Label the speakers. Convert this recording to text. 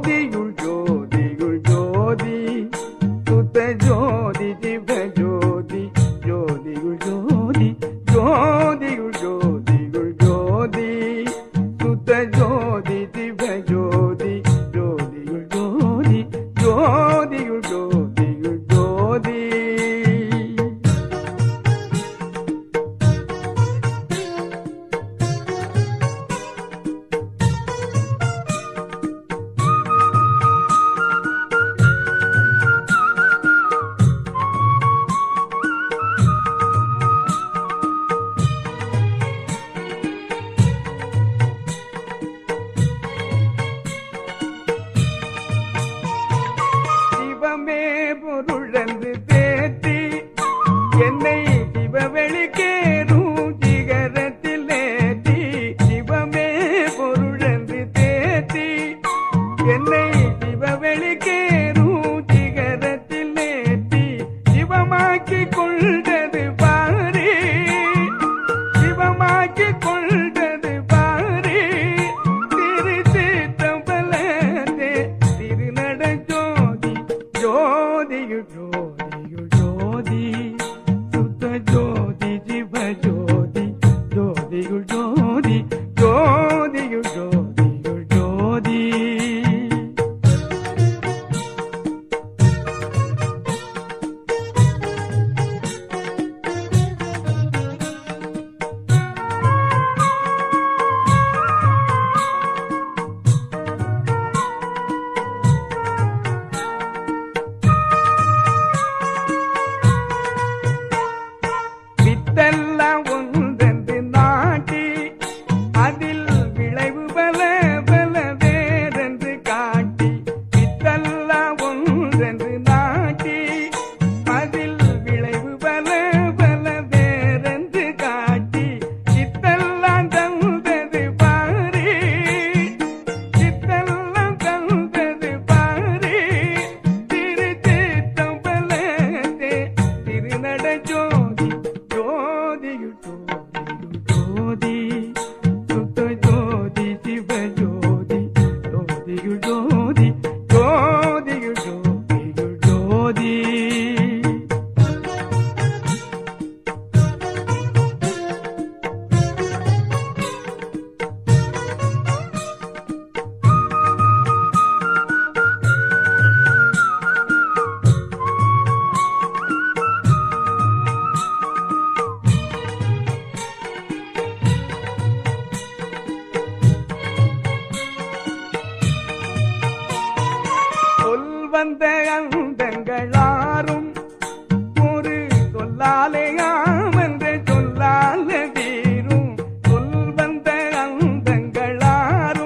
Speaker 1: ஜோதியுள் ஜோதியுள் ஜோதி சுத்த ஜோதி திப ஜோதி ஜோதியுள் ஜோதி ஜோதியுள் ஜோதியுள் ஜோதி சுத்த ஜோதி உழந்து தேத்தி என்னை சிவவெளிக்கே சிகரத்தில் நேற்றி சிவமே பொருளந்து தேத்தி என்னை சிவவெளிக்கே சிகரத்தில் நேற்றி சிவமாக்கி கொண்டது ஜோதியுள் ஜோதி சுத்த ஜோதி ஜிவ ஜோதி ஜோதியுள் ஜோதி ஜோதி வந்த அந்தங்களாரும் ஒரு கொல்லாலையா